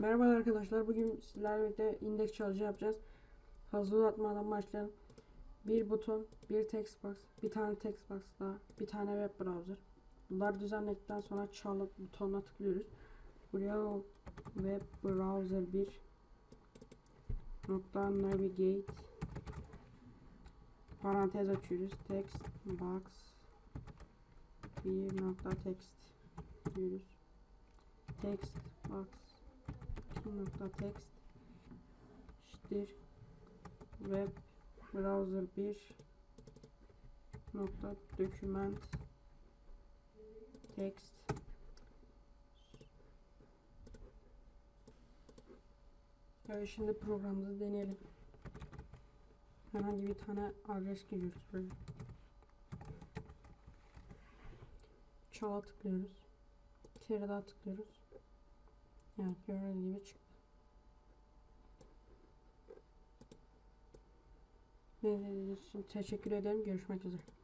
Merhaba arkadaşlar. Bugün sizlerle birlikte indeks çalışı yapacağız. Hızlı uzatmadan başlayalım. Bir buton, bir text box, bir tane text box daha, bir tane web browser. Bunlar düzenledikten sonra çalıp butonuna tıklıyoruz. Buraya web browser 1 nokta navigate parantez açıyoruz. Text box bir nokta text diyoruz. Text box 2 nokta text eşittir web browser 1 nokta document text Evet şimdi programımızı deneyelim. Herhangi bir tane adres giriyoruz buraya. Çala tıklıyoruz. Bir kere daha tıklıyoruz. Evet gördüğünüz gibi çıktı. Teşekkür ederim. Görüşmek üzere.